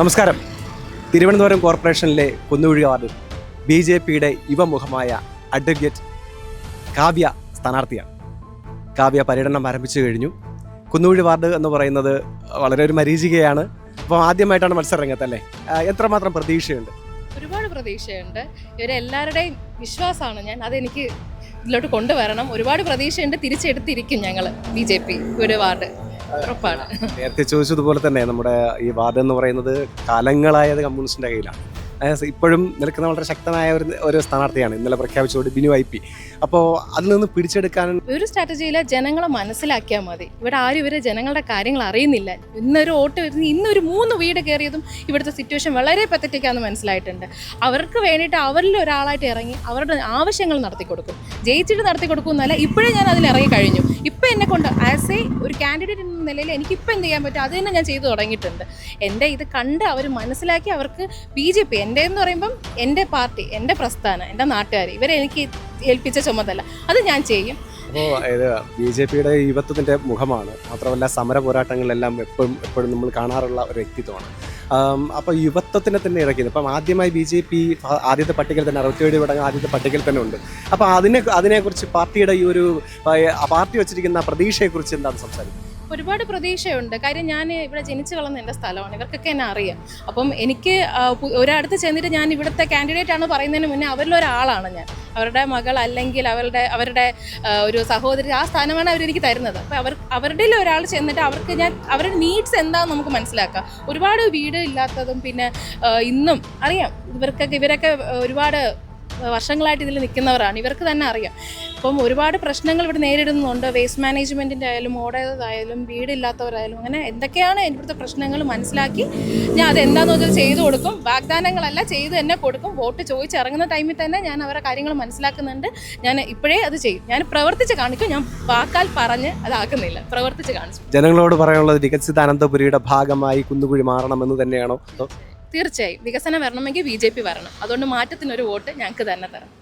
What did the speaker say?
നമസ്കാരം. തിരുവനന്തപുരം കോർപ്പറേഷനിലെ കുന്നുകുഴി വാർഡിൽ ബി ജെ പിയുടെ യുവമുഖമായ അഡ്വക്കേറ്റ് കാവ്യ സ്ഥാനാർത്ഥിയാണ്. കാവ്യ പര്യടനം ആരംഭിച്ചു കഴിഞ്ഞു. കുന്നുകുഴി വാർഡ് എന്ന് പറയുന്നത് വളരെ ഒരു മരീചികയാണ്. അപ്പോൾ ആദ്യമായിട്ടാണ് മത്സര രംഗത്തല്ലേ എത്രമാത്രം പ്രതീക്ഷയുണ്ട്? ഒരുപാട് പ്രതീക്ഷയുണ്ട്. ഇവരെല്ലാവരുടെയും വിശ്വാസമാണ്. ഞാൻ അതെനിക്ക് ഇതിലോട്ട് കൊണ്ടുവരണം. ഒരുപാട് പ്രതീക്ഷയുണ്ട്. തിരിച്ചെടുത്തിരിക്കും ഞങ്ങൾ ബി ജെ പി ഒരു വാർഡ്. നേരത്തെ ചോദിച്ചതുപോലെ തന്നെ നമ്മുടെ ഈ വാർഡ് എന്ന് പറയുന്നത് കാലങ്ങളായത് കമ്മ്യൂണിസ്റ്റിന്റെ കയ്യിലാണ്. ഇപ്പോഴും നിൽക്കുന്ന വളരെ ശക്തനായ ഒരു ഒരു സ്ഥാനാർത്ഥിയാണ് ഇന്നലെ പ്രഖ്യാപിച്ചുകൊണ്ട് ബിനു ഐ പി. അപ്പോൾ അതിൽ നിന്ന് പിടിച്ചെടുക്കാൻ ഒരു സ്ട്രാറ്റജിയിൽ ജനങ്ങളെ മനസ്സിലാക്കിയാൽ മതി. ഇവിടെ ആരും ഇവരെ ജനങ്ങളുടെ കാര്യങ്ങൾ അറിയുന്നില്ല. ഇന്നൊരു വോട്ട് വരുന്ന ഇന്നൊരു മൂന്ന് വീട് കയറിയതും ഇവിടുത്തെ സിറ്റുവേഷൻ വളരെ പത്തറ്റിക്കാന്ന് മനസ്സിലായിട്ടുണ്ട്. അവർക്ക് വേണ്ടിയിട്ട് അവരിൽ ഒരാളായിട്ട് ഇറങ്ങി അവരുടെ ആവശ്യങ്ങൾ നടത്തി കൊടുക്കും ജയിച്ചിട്ട് നടത്തി കൊടുക്കും എന്നല്ല ഇപ്പോഴേ ഞാൻ അതിൽ ഇറങ്ങി കഴിഞ്ഞു ഇപ്പം എന്നെ കൊണ്ട് ആസ് എ ഒരു കാൻഡിഡേറ്റ് എന്ന നിലയിൽ എനിക്കിപ്പോൾ എന്ത് ചെയ്യാൻ പറ്റും? അത് തന്നെ ഞാൻ ചെയ്തു തുടങ്ങിയിട്ടുണ്ട്. എന്റെ ഇത് കണ്ട് അവർ മനസ്സിലാക്കി അവർക്ക് ബി ജെ പി എന്റെ എന്ന് പറയുമ്പം എന്റെ പാർട്ടി എന്റെ പ്രസ്ഥാനം എന്റെ നാട്ടുകാർ ഇവരെ എനിക്ക് ഏൽപ്പിച്ച ചുമതല. അത് ഞാൻ ചെയ്യും. അപ്പോൾ ഇത് ബി ജെ പിയുടെ യുവത്വത്തിന്റെ മുഖമാണ്. മാത്രമല്ല സമര പോരാട്ടങ്ങളിലെല്ലാം എപ്പോഴും എപ്പോഴും നമ്മൾ കാണാറുള്ള ഒരു വ്യക്തിത്വമാണ്. അപ്പോൾ യുവത്വത്തിനെ തന്നെ ഇറക്കിയത്. അപ്പം ആദ്യമായി ബി ജെ പി ആദ്യത്തെ പട്ടികയിൽ തന്നെ അറുപത്തിയേഴ് വിടങ്ങ് ആദ്യത്തെ പട്ടികയിൽ തന്നെ ഉണ്ട്. അപ്പോൾ അതിനെ അതിനെക്കുറിച്ച് പാർട്ടിയുടെ ഈ ഒരു പാർട്ടി വെച്ചിരിക്കുന്ന പ്രതീക്ഷയെക്കുറിച്ച് എന്താണ് സംസാരിക്കുന്നത്? ഒരുപാട് പ്രതീക്ഷയുണ്ട്. കാര്യം ഞാൻ ഇവിടെ ജനിച്ചു വളർന്ന എന്റെ സ്ഥലമാണ്. ഇവർക്കൊക്കെ എന്നെ അറിയാം. അപ്പം എനിക്ക് ഒരടുത്ത് ചെന്നിട്ട് ഞാൻ ഇവിടുത്തെ കാൻഡിഡേറ്റ് ആണ് പറയുന്നതിന് മുന്നേ അവരിലൊരാളാണ് ഞാൻ. അവരുടെ മകൾ അല്ലെങ്കിൽ അവരുടെ അവരുടെ ഒരു സഹോദരി ആ സ്ഥാനമാണ് അവരെനിക്ക് തരുന്നത്. അപ്പോൾ അവർ അവരുടെ ഒരാൾ ചെന്നിട്ട് അവർക്ക് ഞാൻ അവരുടെ നീഡ്സ് എന്താണെന്ന് നമുക്ക് മനസ്സിലാക്കാം. ഒരുപാട് വീട് ഇല്ലാത്തതും പിന്നെ ഇന്നും അറിയാം. ഇവർക്കൊക്കെ ഇവരൊക്കെ ഒരുപാട് വർഷങ്ങളായിട്ട് ഇതിൽ നിൽക്കുന്നവരാണ്. ഇവർക്ക് തന്നെ അറിയാം. അപ്പം ഒരുപാട് പ്രശ്നങ്ങൾ ഇവിടെ നേരിടുന്നുണ്ട്. വേസ്റ്റ് മാനേജ്മെന്റിന്റെ ആയാലും ഓടേതായാലും വീടില്ലാത്തവരായാലും അങ്ങനെ എന്തൊക്കെയാണ് ഇവിടുത്തെ പ്രശ്നങ്ങൾ മനസ്സിലാക്കി ഞാൻ അത് എന്താണെന്ന് വെച്ചാൽ ചെയ്തു കൊടുക്കും. വാഗ്ദാനങ്ങളല്ല ചെയ്ത് തന്നെ കൊടുക്കും. വോട്ട് ചോദിച്ചിറങ്ങുന്ന ടൈമിൽ തന്നെ ഞാൻ അവരുടെ കാര്യങ്ങൾ മനസ്സിലാക്കുന്നുണ്ട്. ഞാൻ ഇപ്പോഴേ അത് ചെയ്യും. ഞാൻ പ്രവർത്തിച്ച് കാണിക്കും. ഞാൻ വാക്കാൽ പറഞ്ഞ് അതാക്കുന്നില്ല. പ്രവർത്തിച്ച് കാണിച്ചു. ജനങ്ങളോട് പറയാനുള്ളത് വികസിത ഭാഗമായി കുന്നുകുഴി മാറണമെന്ന് തന്നെയാണോ? തീർച്ചയായും വികസനം വരണമെങ്കിൽ ബി ജെ പി വരണം. അതുകൊണ്ട് മാറ്റത്തിനൊരു വോട്ട് ഞങ്ങൾക്ക് തന്നെ തരണം.